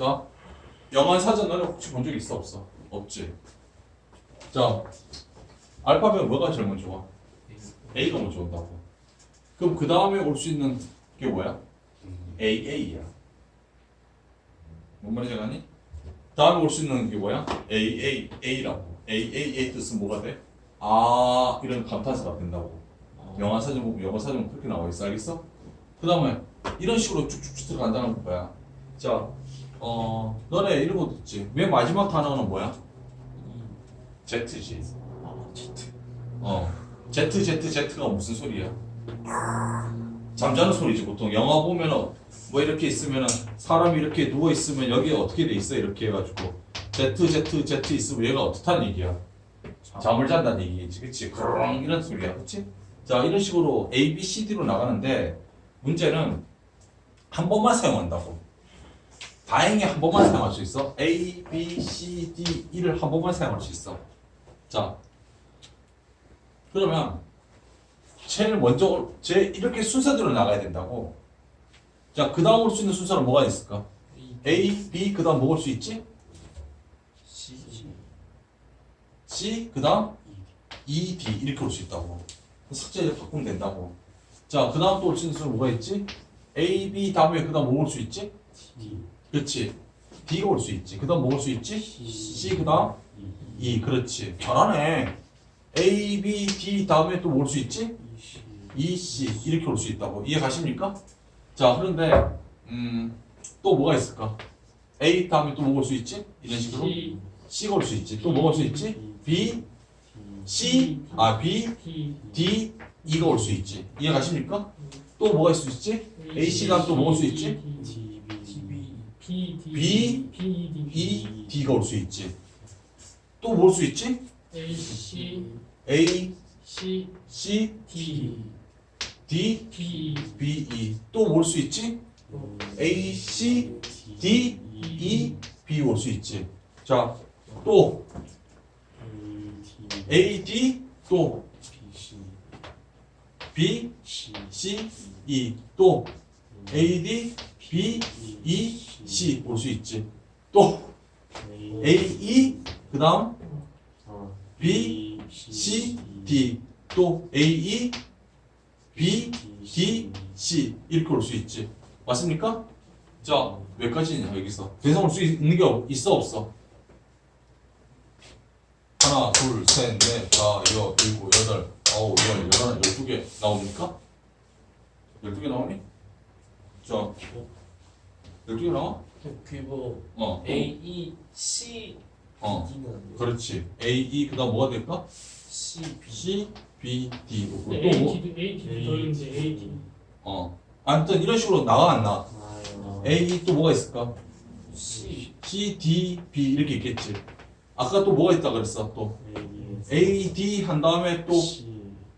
봅시다. 영어 사전 너네 혹시 본 적 있어 없어? 없지. 자, 알파벳 뭐가 제일 먼저 와? A가 먼저 온다고. 그럼 그 다음에 올 수 있는 게 뭐야? AA야. 뭔 말인지 아니? 다음에 올 수 있는 게 뭐야? AA, A라고. AAA 뜻은 뭐가 돼? 아, 이런 감탄사가 된다고. 영어 사전 보면 영어 사전 그렇게 나와 있어, 알겠어? 그 다음에 이런 식으로 쭉쭉쭉 들어간다는 거야. 자, 어, 너네 이런 거 듣지? 맨 마지막 단어는 뭐야? Z지. 어, Z, Z, Z가 무슨 소리야? 잠자는 소리지 보통 영화 보면은 뭐 이렇게 있으면은 사람이 이렇게 누워 있으면 여기에 어떻게 돼 있어 이렇게 해가지고 Z, Z, Z 있으면 얘가 어떻다는 얘기야? 잠을 잔다는 얘기지, 그치? 그랑 이런 소리야, 그치? 자, 이런 식으로 A, B, C, D로 나가는데 문제는 한 번만 사용한다고. 다행히 한 번만 사용할 수 있어. A, B, C, D, E를 한 번만 사용할 수 있어. 자, 그러면 제일 먼저 제 이렇게 순서대로 나가야 된다고. 자, 그 다음 올 수 있는 순서는 뭐가 있을까? A, B, 그 다음 먹을 수 있지? C, 그 다음 E, D 이렇게 올 수 있다고. 삭제를 바꾸면 된다고. 자, 그 다음 또 올 수 있는 순서 뭐가 있지? A, B 다음에 그 다음 뭐올수 있지? 그렇지. D가 올 수 있지. 그 다음 뭐 올 수 있지? C, 그 다음 E, 그렇지. 잘하네. A, B, D 다음에 또뭐올수 있지? E, C 이렇게 올 수 있다고. 이해 가십니까? 자, 그런데 음, 또 뭐가 있을까? A 다음에 또 뭐 올 수 있지? 이런 식으로 C가 올 수 있지. 또 뭐 올 수 있지? B, C, 아 B, D, E가 올 수 있지. 이해 가십니까? 또 뭐가 있을 수 있지? A, C 다음 또 뭐 올 수 있지? B, B, P, D, E, D가 올 수 있지. 또뭐올수 있지? A, C, A, C, C, D, D, P, B, E. 또뭐올수 있지? A, C, D, E, B 올 수 있지. 자, 또 A, D, 또 B, C, E. 또 A, D, B, E, C 올수 있지. 또 A, E, 그 다음 B, C, D. 또 A, E, B, D, C 이렇게 올 수 있지. 맞습니까? 자, 몇 가지냐 여기서. 대상 올 수 있는 게 없- 있어 없어? 하나, 둘, 셋, 넷, 다, 여, 일곱, 여덟, 아홉, 열, 열하나, 열두 개 나옵니까? 열두 개 나오니? 자, 개 나와? 그리고 어, A, E, C, 어, D는 안 돼요. 그렇지. A, E 그다음 뭐가 될까? C, B, C, B, D. 오고 A, 또 뭐? T, A, T 더있는데 A, T. 어, 아무튼 이런 식으로 나와 안 나? 나요. A, E 또 뭐가 있을까? C, C, D, B 이렇게 있겠지. 아까 또 뭐가 있다 그랬어? 또 A, D 한 다음에 또 C,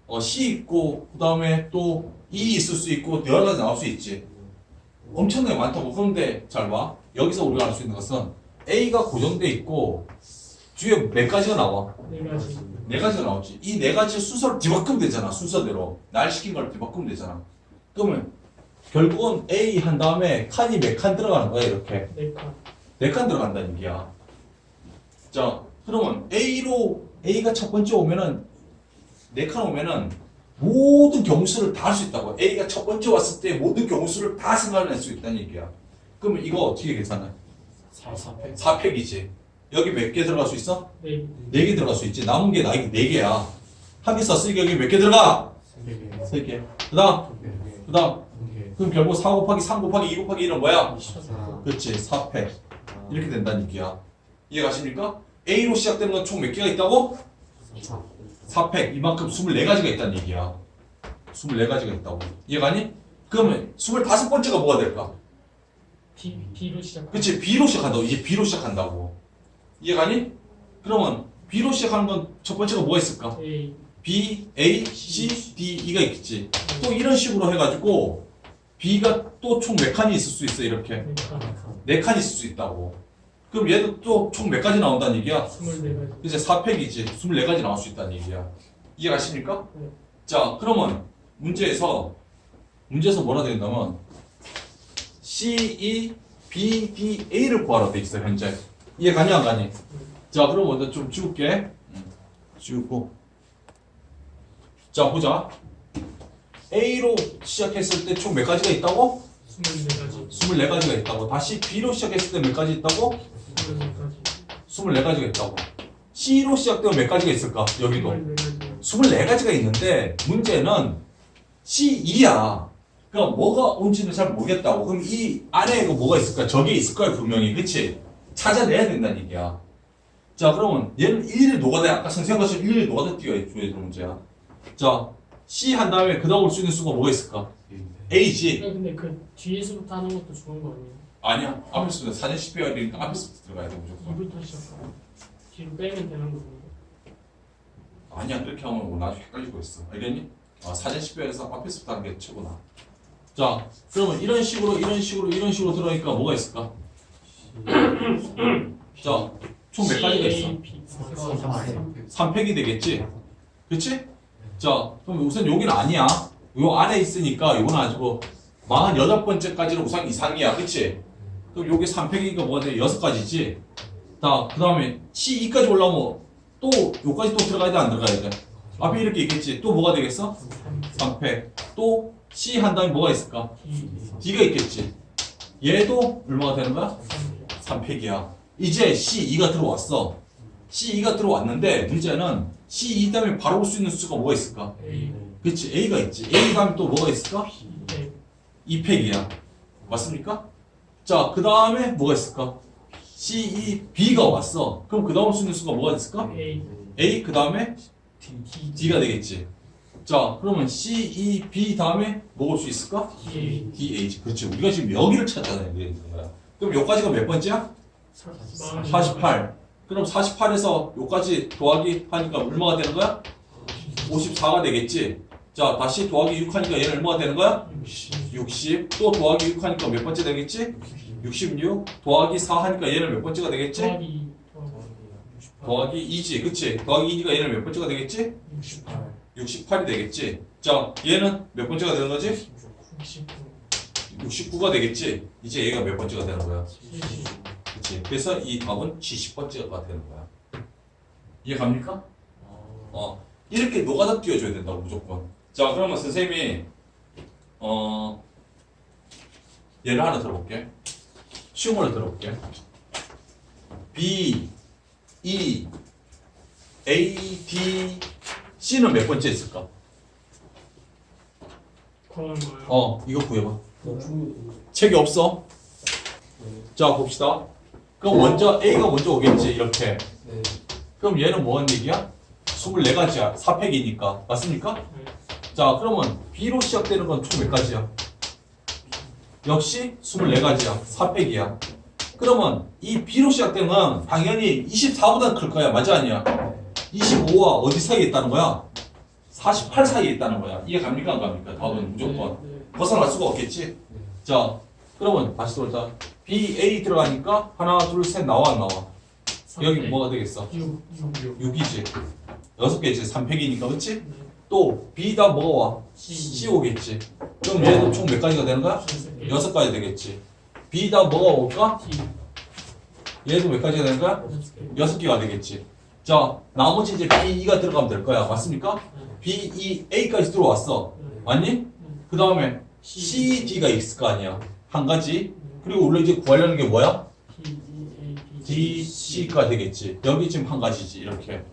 어, C 있고 그 다음에 또 E 있을 수 있고 여러 가지 나올 수 있지. 엄청나게 많다고. 그런데 잘 봐. 여기서 우리가 알 수 있는 것은 A가 고정돼 있고 뒤에 몇 가지가 나와? 네 가지. 네 가지가 나오지. 이 네 가지 순서를 뒤바꾸면 되잖아. 순서대로. 날 시킨 걸 뒤바꾸면 되잖아. 그러면 결국은 A 한 다음에 칸이 몇 칸 들어가는 거야 이렇게. 네 칸. 네 칸 들어간다는 얘기야. 자, 그러면 A로 A가 첫 번째 오면은 네 칸 오면은 모든 경수를 다 할 수 있다고. A가 첫 번째 왔을 때 모든 경수를 다 생각할 수 있다는 얘기야. 그러면 이거 어떻게 계산해? 4, 4팩. 4팩이지. 여기 몇 개 들어갈 수 있어? 네. 4개 들어갈 수 있지. 남은 게 나에게 4개야. 한개 썼으니까 여기 몇 개 들어가? 3개. 3개. 그 다음, 2개. 그 다음. 그럼 결국 4 곱하기 3 곱하기 2 곱하기 1은 뭐야? 24. 그렇지. 4팩. 이렇게 된다는 얘기야. 이해 가십니까? A로 시작되는 건 총 몇 개가 있다고? 4 팩. 이만큼 24가지가 있다는 얘기야. 24가지가 있다고. 이해 가니? 그러면 25번째가 뭐가 될까? B, B로 시작. 그치? B로 시작한다고. 이제 B로 시작한다고. 이해 가니? 그러면 B로 시작하는 건 첫 번째가 뭐가 있을까? A, B, A, C, D, E가 있겠지. 또 이런 식으로 해가지고 B가 또 총 몇 칸이 있을 수 있어 이렇게 네 칸. 네 칸이 있을 수 있다고. 그럼 얘도 또 총 몇 가지 나온다는 얘기야? 스물네 가지. 이제 4팩이지 24가지 나올 수 있다는 얘기야. 이해 가십니까? 네. 자 그러면 문제에서 문제에서 뭐라 되어 있냐면 C, E, B, D, A를 구하라 돼 있어 현재. 이해 가냐 안 가니? 자 그럼 먼저 좀 지울게. 음, 지우고. 자 보자. A로 시작했을 때 총 몇 가지가 있다고? 24가지 24가지가 있다고. 다시 B로 시작했을 때 몇 가지 있다고? 24가지 24가지가 있다고. C로 시작되면 몇 가지가 있을까? 여기도. 24가지 24가지가 있는데 문제는 C2야. 그러니까 뭐가 온지는 잘 모르겠다고. 그럼 이 안에 그 뭐가 있을까? 저게 있을 거야 분명히. 그치? 찾아내야 된다는 얘기야. 자 그러면 얘는 일일이 녹아내 아까 선생님 것처럼 일일이 녹아내 띄어야 줘야 되는 문제야. 자 C 한 다음에 그 다음 올 수 있는 수가 뭐가 있을까? A지. 근데 그 뒤에서부터 하는 것도 좋은 거 아니에요? 아니야. 앞에서부터 사전 10배열이니까 앞에서부터 들어가야 돼 무조건. 2부터 시작하고 뒤로 빼면 되는 거고 아니야 그렇게 하면 뭐 나중에 헷갈리고 있어 알겠니? 아, 사전 10배에서 앞에서부터 하는 게 최고나 자 그러면 이런 식으로 이런 식으로 이런 식으로 들어가니까 뭐가 있을까? 자 총 몇 가지가 있어? B 3팩이 되겠지? 그치? 자 그럼 우선 여기는 아니야 요 안에 있으니까 요건 아니고 48번째까지는 우선 이상이야 그치? 그럼 요게 3팩이니까 뭐가 돼? 6가지지? 자그 다음에 C2까지 올라오면 또 요까지 또 들어가야 돼 안 들어가야 돼? 앞에 이렇게 있겠지 또 뭐가 되겠어? 3팩 또 C 한 다음에 뭐가 있을까? D가 있겠지 얘도 얼마가 되는 거야? 3팩이야 이제 C2가 들어왔어 C2가 들어왔는데 문제는 C2 다음에 바로 올 수 있는 수가 뭐가 있을까? 그치 A가 있지 A 다음에 또 뭐가 있을까? B 2팩이야 맞습니까? 자 그 다음에 뭐가 있을까? C2 B가 왔어. 그럼 그 다음 올수 있는 수가 뭐가 있을까? A. A 그 다음에 D. D가 되겠지. 자 그러면 C2 B 다음에 뭐올수 있을까? D. D, H. 그렇지. 우리가 지금 여기를 거야 그럼 여기까지가 몇 번째야? 48 그럼 48에서 요까지 더하기 하니까 얼마가 되는 거야? 54가 되겠지 자 다시 더하기 6 하니까 얘는 얼마가 되는 거야? 60 또 더하기 6 하니까 몇 번째 되겠지? 66 더하기 4 하니까 얘는 몇 번째가 되겠지? 더하기 더하기 2지 그치? 더하기 2니까 얘는 몇 번째가 되겠지? 68 68이 되겠지 자 얘는 몇 번째가 되는 거지? 69 69가 되겠지 이제 얘가 몇 번째가 되는 거야? 70 그치? 그래서 이 답은 70번째가 되는 거야 이해 갑니까? 어 이렇게 노가다 띄워줘야 된다고 무조건 자 그러면 선생님이 어 예를 하나 들어볼게 쉬운 걸로 들어볼게 B, E, A, D, C는 몇 번째 있을까? 구하는 거예요 어 이거 구해봐 네. 책이 없어 자 봅시다 그럼 먼저 A가 먼저 오겠지 이렇게 네. 그럼 얘는 뭐한 얘기야? 24가지야 4팩이니까 맞습니까? 네. 자 그러면 B로 시작되는 건 총 몇 가지야? 역시 24가지야 4팩이야 그러면 이 B로 시작되는 건 당연히 24보다 클 거야 맞아 아니야? 25와 어디 사이에 있다는 거야? 48 사이에 있다는 거야 이해 갑니까 안 갑니까? 답은 무조건 네. 벗어날 수가 없겠지 자 그러면 다시 돌자 B, A 들어가니까 하나 둘 셋 나와 안 나와 여기 뭐가 되겠어? 6 6 6이지 여섯 개지 3팩이니까 그치? 네. 또 B다 뭐가 와? C C 오겠지. 그럼 얘도 총 몇 가지가 되는 거야? 여섯 가지 되겠지. B다 뭐가 올까? 얘도 몇 가지가 되는 거야? 여섯 개가 되겠지. 자 나머지 이제 B, E가 들어가면 될 거야. 맞습니까? B, E, A까지 들어왔어. 맞니? 그 다음에 C, D가 있을 거 아니야. 한 가지. 그리고 원래 이제 구하려는 게 뭐야? D E A D, C가 되겠지 여기 지금 한 가지지 이렇게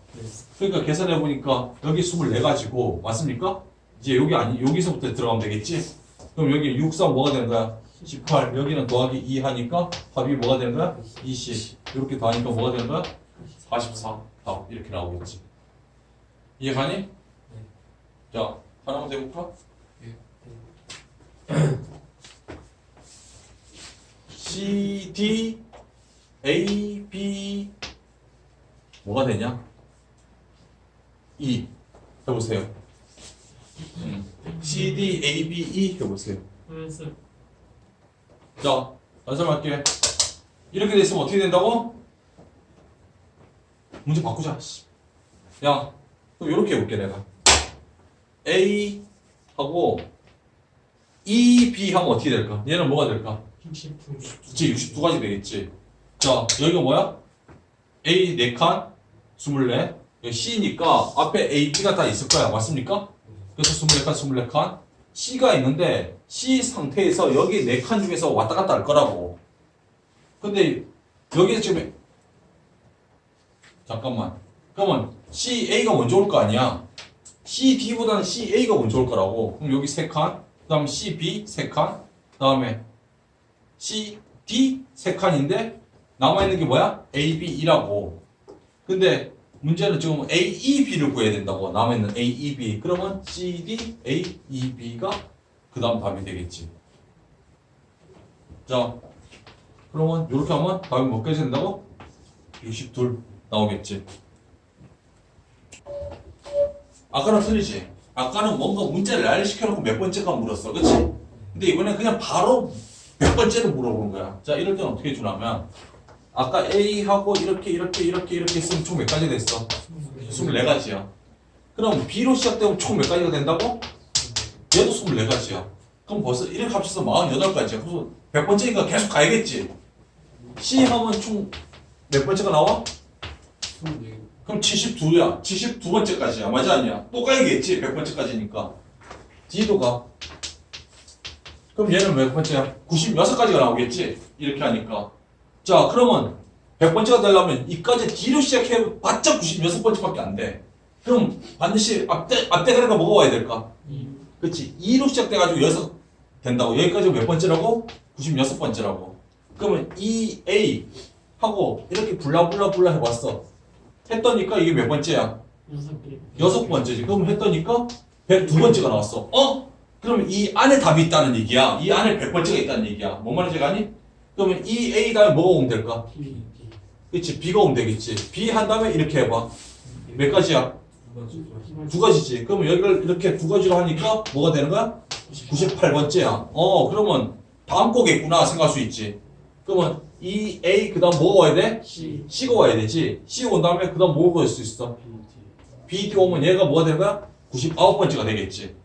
그러니까 계산해 보니까 여기 24가지고 맞습니까? 이제 여기 아니 여기서부터 들어가면 되겠지? 그럼 여기 6, 3 뭐가 되는 거야? 18 여기는 더하기 2 하니까 답이 뭐가 되는 거야? 20 이렇게 더하니까 뭐가 되는 거야? 44 답 이렇게 나오겠지 이해가니? 자 하나만 더 해볼까? C, D, A, B 뭐가 되냐? E 해보세요. 음. C, D, A, B, E 해보세요. 자, 다시 한번 할게. 이렇게 됐으면 어떻게 된다고? 문제 바꾸자. 씨. 야, 그럼 이렇게 해볼게 내가. A 하고 E, B 하면 어떻게 될까? 얘는 뭐가 될까? 69 그치 62가지 되겠지 자 여기가 뭐야? A 4칸 24 여기 C니까 앞에 A, B가 다 있을 거야. 맞습니까? 그래서 24칸 24칸. C가 있는데 C 상태에서 여기 4칸 중에서 왔다 갔다 할 거라고. 근데 여기서 지금 잠깐만. 그러면 C, A가 먼저 올 거 아니야? C, D보다는 C, A가 먼저 올 거라고. 그럼 여기 3칸 그 다음에 C, B 3칸 그 다음에 C, D 세 칸인데 남아있는 게 뭐야? A, B, 2라고 근데 문제는 지금 A, E, B를 구해야 된다고 남아있는 A, E, B 그러면 C, D, A, E, B가 그 다음 답이 되겠지 자 그러면 이렇게 하면 답이 몇 개지 된다고? 62 나오겠지 아까는 틀리지 아까는 뭔가 문제를 난리시켜놓고 몇 번째가 물었어 그치? 근데 이번엔 그냥 바로 몇 번째를 물어보는 거야. 자, 이럴 때는 어떻게 주냐면, 아까 A하고 이렇게, 이렇게, 이렇게, 이렇게 했으면 총 몇 가지 됐어? 24가지야. 그럼 B로 시작되면 총 몇 가지가 된다고? 얘도 24가지야. 그럼 벌써 이렇게 합쳐서 48가지야. 그래서 100번째니까 계속 가야겠지. C 하면 총 몇 번째가 나와? 그럼 72야. 72번째까지야. 맞아, 아니야? 또 가야겠지. 100번째까지니까. D도 가. 그럼 얘는 몇 번째야? 96가지가 나오겠지? 이렇게 하니까. 자, 그러면 100번째가 되려면 이까지 D로 시작해 봤자 96번째밖에 안 돼. 그럼 반드시 앞대, 앞대가리가 뭐가 와야 될까? 그치? 2로 시작돼가지고 여기서 된다고. 여기까지 몇 번째라고? 96번째라고. 그러면 2A 하고 이렇게 불라불라불라 해봤어. 했더니까 이게 몇 번째야? 여섯 개 여섯 번째지. 그럼 했더니까 102번째가 나왔어. 어? 그러면 이 안에 답이 있다는 얘기야. 이 안에 100번째가 있다는 얘기야. 뭔 말인지 아니? 그러면 이 A 다음에 뭐가 오면 될까? B 그치? B가 오면 되겠지. B 한 다음에 이렇게 해봐. 몇 가지야? 두 가지지. 그러면 여기를 이렇게 두 가지로 하니까 뭐가 되는 거야? 98번째야. 어, 그러면 다음 거겠구나 생각할 수 있지. 그러면 이 A 그 다음 뭐가 와야 돼? C C가 와야 되지. C 온 다음에 그 다음 뭐가 올 수 있어? B, D 오면 얘가 뭐가 되는 거야? 99번째가 되겠지.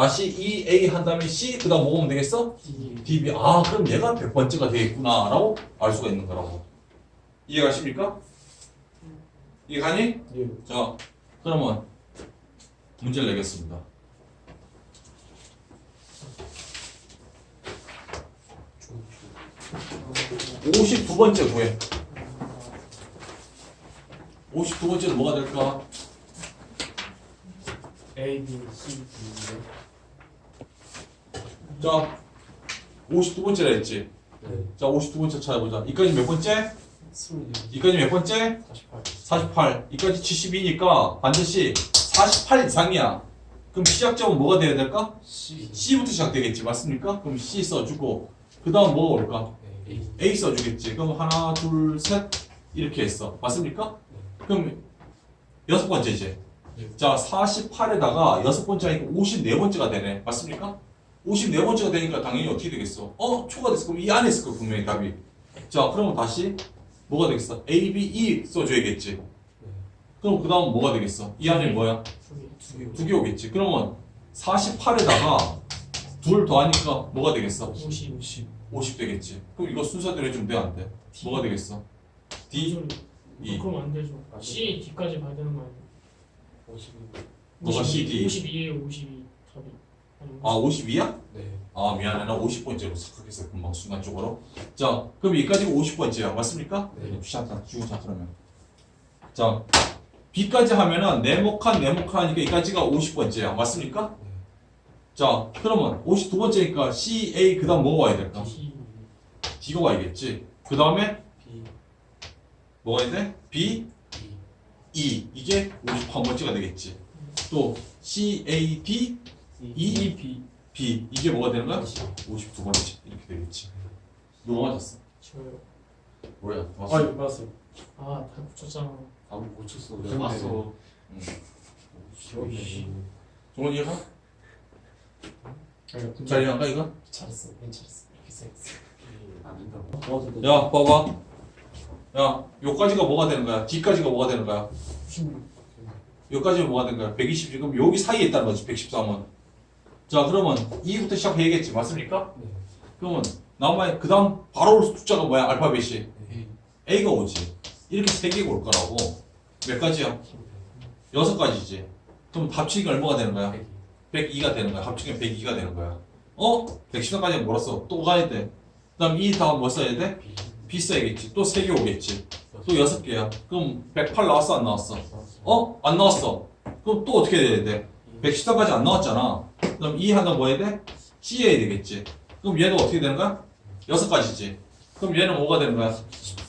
네. 다시 E, A 한 다음에 C, 그 다음 뭐 오면 되겠어? D D, B. 아, 그럼 얘가 100번째가 되겠구나. 라고 알 수가 있는 거라고. 이해가십니까? 이해가니? 자, 그러면 문제를 내겠습니다. 52번째 구해. 52번째는 뭐가 될까? A, B, C, D. 자, 52번째라 했지. 네. 자, 52번째 찾아보자. 이까지 몇 번째? 스물 이까지 몇 번째? 48. 48. 이까지 72니까 반드시 48 이상이야. 그럼 시작점은 뭐가 돼야 될까? C. C부터 시작되겠지. 맞습니까? 그럼 C 써주고, 그 다음 뭐가 올까? A. A 써주겠지. 그럼 하나, 둘, 셋. 이렇게 했어. 맞습니까? 그럼 여섯 번째지. 네. 자, 48에다가 여섯 번째 하니까 54번째가 되네. 맞습니까? 54번째가 되니까 당연히 어떻게 되겠어? 어? 초가 됐어. 그럼 이 안에 있을 거야, 분명히 답이. 자, 그러면 다시 뭐가 되겠어? A, B, E 써줘야겠지. 그럼 그 다음 뭐가 되겠어? 이 안에 뭐야? 두 개. 오겠지. 그러면 48에다가 둘 더하니까 뭐가 되겠어? 50 50. 50 되겠지. 그럼 이거 순서대로 해주면 돼, 안 돼? 뭐가 되겠어? D, E. 그럼 안 되죠 아, C D까지 봐야 되는 거 아니에요 50. 뭐가 CD? 52에요 52 답이 아 52야? 네. 아 미안해 나 50번째로 생각했어 금방 순간적으로 자 그럼 여기까지가 50번째야 맞습니까? 네. 귀찮다 죽자 그러면 자 B까지 하면은 네모칸 네모칸 하니까 여기까지가 50번째야 맞습니까? 네. 자 그러면 52번째니까 C, A 그 다음 뭐가 와야 될까? D D가 와야겠지 그 다음에 B. 뭐가 돼? B, B. E 이게 51번째가 되겠지 또 C, A, D, E, B. B 이게 뭐가 되는 거야? 50. 52번째 이렇게 되겠지 맞았어? 저요 뭐야? 아, 맞았어? 맞았어. 아다 붙였잖아 아무 못 쳤어. 그래, 내가. 봤어. 종원 이해가? 아니, 잘 이해한가 이거? 잘했어. 괜찮았어. 이렇게 생겼어. 안 된다고. 야 봐봐 야 요까지가 뭐가 되는 거야? D까지가 뭐가 되는 거야? 16 여기까지는 뭐가 되는 거야? 120 지금 여기 사이에 있다는 거지 113은 자 그러면 2부터 시작해야겠지 맞습니까? 네. 그러면 나머지 그 다음 바로 올 숫자가 뭐야 알파벳이 A A가 오지 이렇게 세 개가 올 거라고 몇 가지야? 여섯 가지지 그럼 합치니까 얼마가 되는 거야? 102가 되는 거야 합치면 102가 되는 거야 어? 113까지 몰았어 또 가야 돼 그 다음 이 다음 뭐 써야 돼? B B 써야겠지 또 세 개 오겠지 또 여섯 개야 그럼 108 나왔어 안 나왔어? 어? 안 나왔어 그럼 또 어떻게 해야 돼? 114까지 안 나왔잖아. 그럼 이 하나 뭐 해야 돼? C 해야 되겠지. 그럼 얘는 어떻게 되는 거야? 여섯 가지지. 그럼 얘는 뭐가 되는 거야?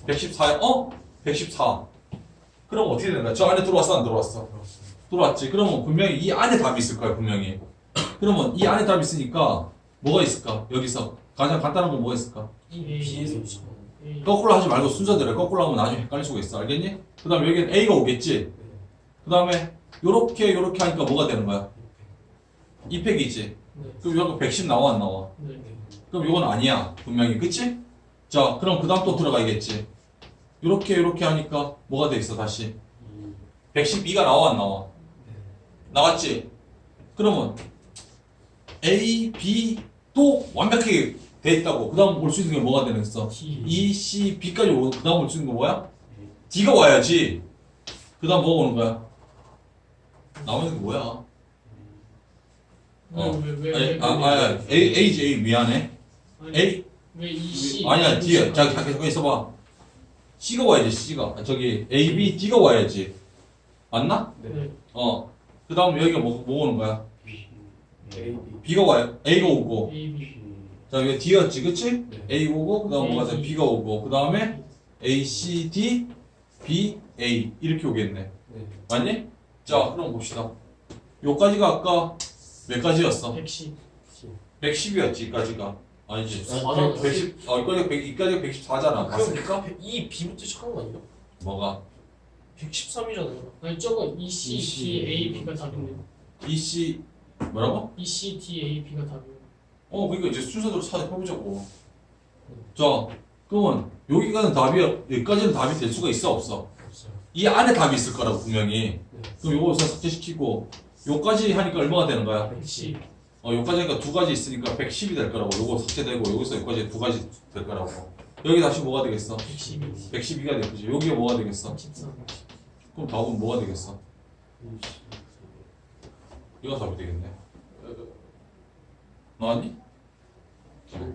114야? 어? 114. 그럼 어떻게 되는 거야? 저 안에 들어왔어? 안 들어왔어? 들어왔지. 그러면 분명히 이 안에 답이 있을 거야, 분명히. 그러면 이 안에 답이 있으니까 뭐가 있을까? 여기서 가장 간단한 건 뭐가 있을까? B에서 거꾸로 하지 말고 순서대로 해. 거꾸로 하면 나중에 헷갈릴 수가 있어. 알겠니? 그 다음에 여기는 A가 오겠지. 그 다음에 요렇게 요렇게 하니까 뭐가 되는 거야? 2팩이지. 네. 그럼 여기 110 나와 안 나와? 네. 그럼 이건 아니야 분명히 그치? 자 그럼 그 다음 또 들어가야겠지 이렇게 이렇게 하니까 뭐가 돼 있어 다시 112가 나와 안 나와? 나왔지? 그러면 A, B 또 완벽하게 돼 있다고 그 다음 올 수 있는 게 뭐가 되겠어? T E, C, B까지 오고 그 다음 올 수 있는 거 뭐야? D가 와야지 그 다음 뭐가 오는 거야? 게 뭐야? 어. 왜왜왜 아니, 아, 아, A, A지 A 미안해 A 왜 E C 아니야 뒤에 자 잠깐 잠깐 있어봐 C가 와야지 C가 아, 저기 A, B, D가 와야지 맞나? 네. 어 그 다음 여기가 뭐, 뭐 오는 거야? A B B가 와요 A가 오고 A B 자 여기 D였지 그치? 네. A 오고 그 다음 뭐가 돼? B가 오고 그 다음에 A, C, D, B, A 이렇게 오겠네 네. 맞니? 자 그럼 봅시다 요까지가 아까 몇 가지였어? 110 110이었지 이까지가 아니지 아, 110, 어 이까지가 100, 이까지가 114잖아 맞습니까? 이 B부터 시작한 거 아니야? 뭐가? 113이잖아요. 아니 저거 E C E, T A B가 답인데 E, C 뭐라고? E C T A B가 답이에요 어, 그러니까 이제 순서대로 찾아보자고. 자, 그러면 여기가는 답이 여기까지는 답이 될 수가 있어 없어? 이 안에 답이 있을 거라고 분명히. 네. 그럼 요거 우선 삭제시키고 요까지 하니까 얼마가 되는 거야? 110 어, 요까지 하니까 두 가지 있으니까 110이 될 거라고. 요거 삭제되고 여기서 여기까지 두 가지 될 거라고. 여기 다시 뭐가 되겠어? 112 112가 되겠지. 여기가 뭐가 되겠어? 13 그럼 답은 뭐가 되겠어? 이거 답이 되겠네. 나왔니? 네.